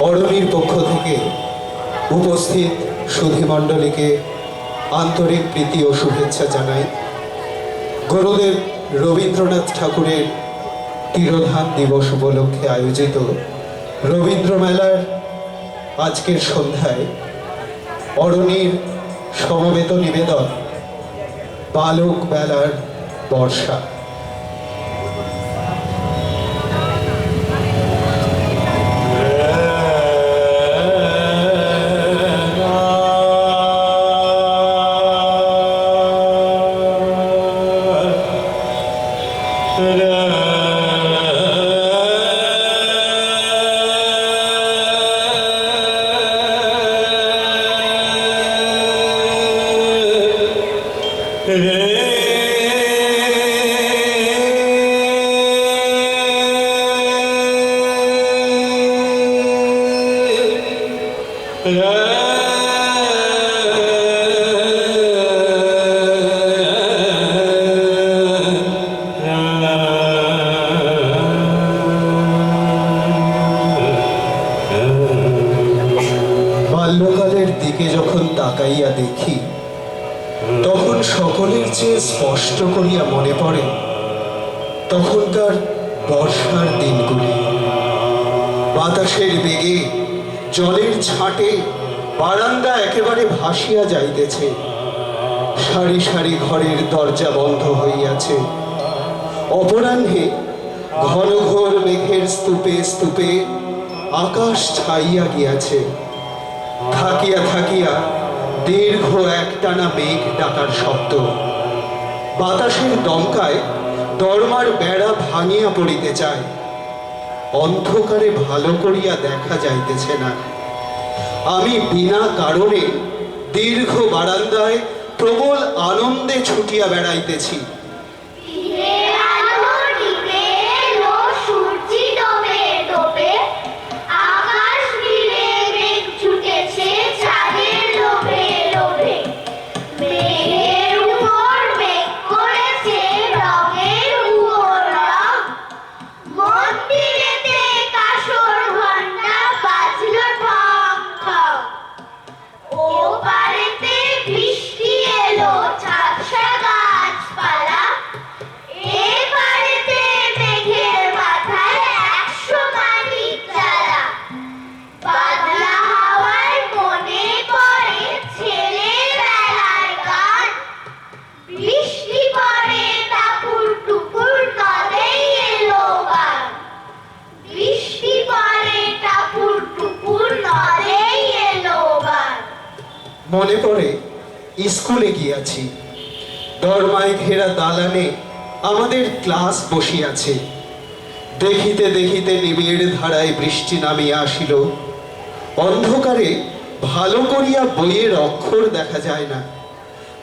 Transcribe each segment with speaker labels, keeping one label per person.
Speaker 1: অরণির পক্ষ থেকে উপস্থিত সুধীমণ্ডলীকে আন্তরিক প্রীতি ও শুভেচ্ছা জানাই। গুরুদেব রবীন্দ্রনাথ ঠাকুরের তিরোধান দিবস উপলক্ষে আয়োজিত রবীন্দ্র মেলার আজকের সন্ধ্যায় অরণির সমবেত নিবেদন, বালক মেলার বর্ষা। চেয়ে স্পষ্ট করিয়া মনে পড়ে, তখনকার বর্ষার দিনগুলি। বাতাসের বেগে, জলের ছাঁটে, বারান্দা একেবারে ভাসিয়া যাইতেছে। সারি সারি ঘরের দরজা বন্ধ হইয়াছে। অপরাহ্নে ঘন ঘোর মেঘের স্তূপে স্তূপে আকাশ ছাইয়া গিয়াছে। থাকিয়া থাকিয়া দীর্ঘ একটানা মেঘ ডাকার শব্দ। বাতাসের দমকায় দরমার বেড়া ভাঙিয়া পড়িতে চায়। অন্ধকারে ভালো করিয়া দেখা যাইতেছে না। আমি বিনা কারণে দীর্ঘ বারান্দায় প্রবল আনন্দে ছুটিয়া বেড়াইতেছি।
Speaker 2: মনে পড়ে,
Speaker 1: স্কুলে গিয়াছি। দরমায় ঘেরা দালানে আমাদের ক্লাস বসিয়াছে। দেখিতে দেখিতে নিবিড় ধারায় বৃষ্টি নামিয়া আসিল। অন্ধকারে ভালো করিয়া বইয়ের অক্ষর দেখা যায় না।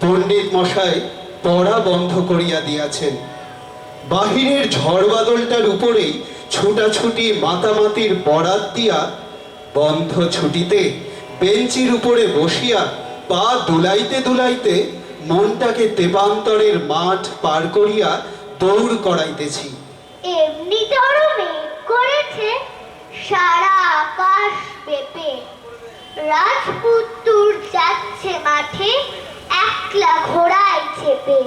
Speaker 1: পণ্ডিত মশাই পড়া বন্ধ করিয়া দিয়াছেন। বাহিরের ঝড় বাদলটার উপরেই ছুটাছুটি মাতামাতির বরাত দিয়া বন্ধ ছুটিতে বেঞ্চির উপরে বসিয়া পা দুলাইতে দুলাইতে মনটাকে দেবান্তরের মাঠ পার করিয়া দৌড় করাইতেছি।
Speaker 2: এমনি ধরো করেছে সারা আকাশ পেপে রাজপুত্তুর যাচ্ছে মাঠে, একলা ঘোড়ায় চেপে।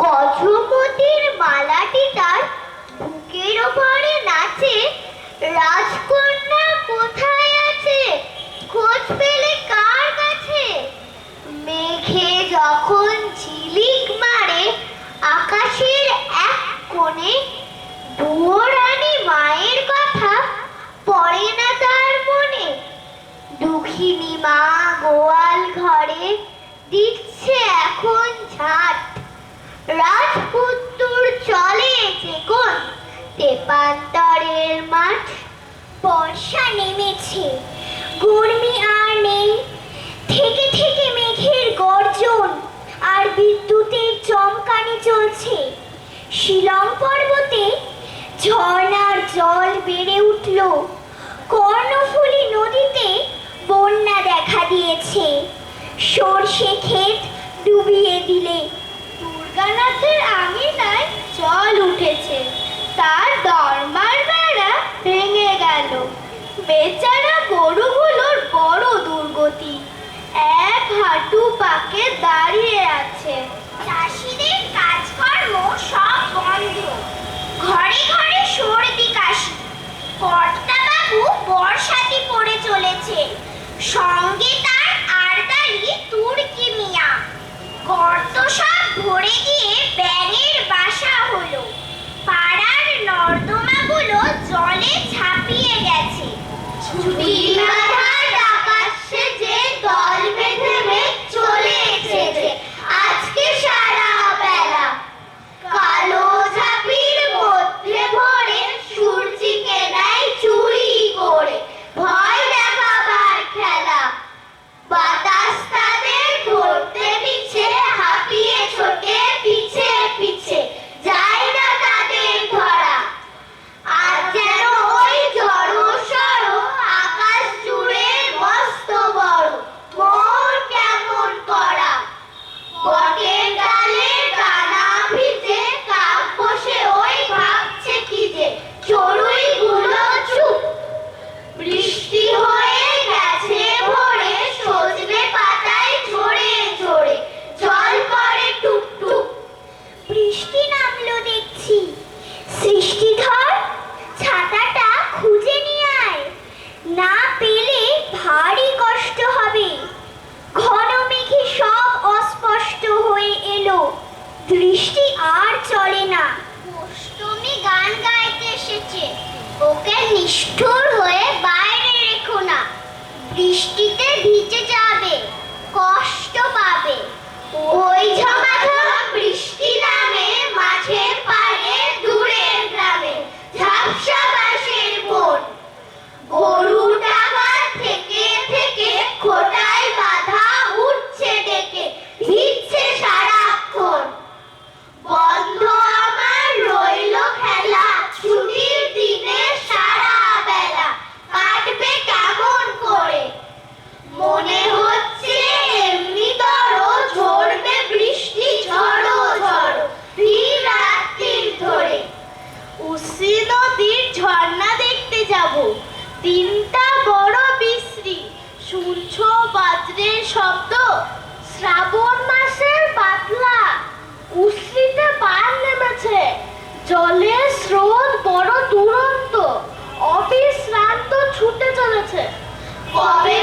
Speaker 2: গজমতির মালাটি তার বুকের ওপরে নাচে, রাজকন্যা কোণে বুয়োরানী মায়ের কথা পড়ে না তার মনে। দুঃখিনী মা গোয়াল ঘরে দিচ্ছে এখন ঝাঁট। রাজপুত্তুর চলে যে কোন তেপান্তরের মাঠ। বর্ষা নেমেছে, গরমি আর নেই। থেকে থেকে মেঘের গর্জন আর বিদ্যুতের চমকানি চলছে। শিলং পর্বতে ঝর্ণার জল বেড়ে উঠল। কর্ণফুলি নদীতে বন্যা দেখা দিয়েছে। সর্ষে ক্ষেত ডুবিয়ে দিলে। দুর্গানাথের আঙিনায় জল উঠেছে। তার দরমার বেড়া ভেঙে গেল। বেচারা গরুগুলোর বড় দুর্গতি। এক হাঁটু পাকে দাঁড়িয়ে আছে। চাষিদের কাজকর্ম সব বন্ধ। ঘরে ঘরে সর্দি কাশি। কর্তাবাবু পড়ে চলেছে। সঙ্গে তার আরদারি তুর্কি মিয়া। গর্ত সব ভরে গিয়ে ব্যাঙের বাসা হলো। পাড়ার নর্দমাগুলো জলে ছাপিয়ে গেছে। বৃষ্টিতে ভিজে যাবে কষ্ট পাবে। ওই ঝমাঝম দেখো তিনটা বড় বিশ্রি সূর্য বাজরের শব্দ? শ্রাবণ মাসের পাতলা, উশ্রিতে পার নেমেছে। জলের স্রোত বড় দুরন্ত, অবিশ্রান্ত ছুটে চলেছে। কবে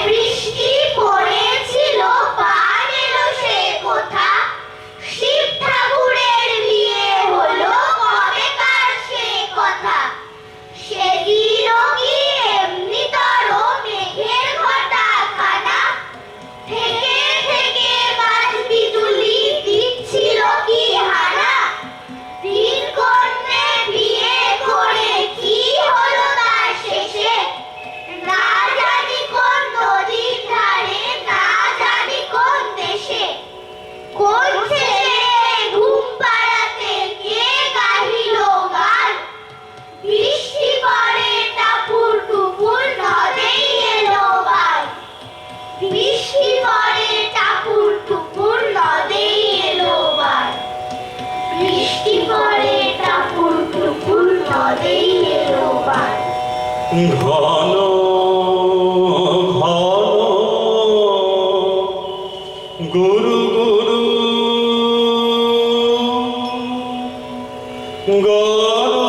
Speaker 3: ঘন ঘন গুরু গুরু
Speaker 1: গরু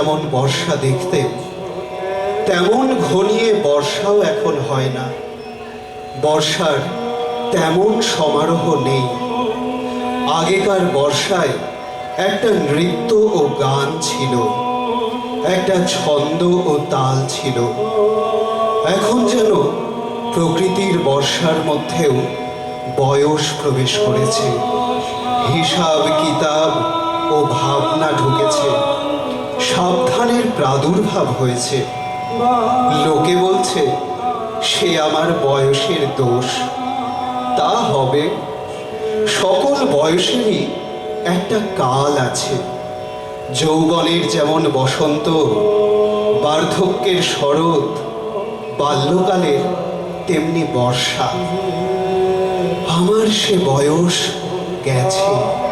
Speaker 1: যেমন বর্ষা দেখতেন তেমন ঘনিয়ে বর্ষাও এখন হয় না। বর্ষার তেমন সমারোহ নেই। আগেকার বর্ষায় একটা নৃত্য ও গান ছিল,
Speaker 3: একটা ছন্দ ও তাল ছিল। এখন যেন প্রকৃতির বর্ষার মধ্যেও বয়স প্রবেশ করেছে। হিসাব, কিতাব ও ভাবনা ঢুকেছে। সাবধানের প্রাদুর্ভাব হয়েছে। লোকে বলছে, সে আমার বয়সের দোষ। তা হবে, সকল বয়সেরই একটা কাল আছে। যৌবনের যেমন বসন্ত, বার্ধক্যের শরৎ, বাল্যকালের তেমনি বর্ষা। আমার সে বয়স গেছে।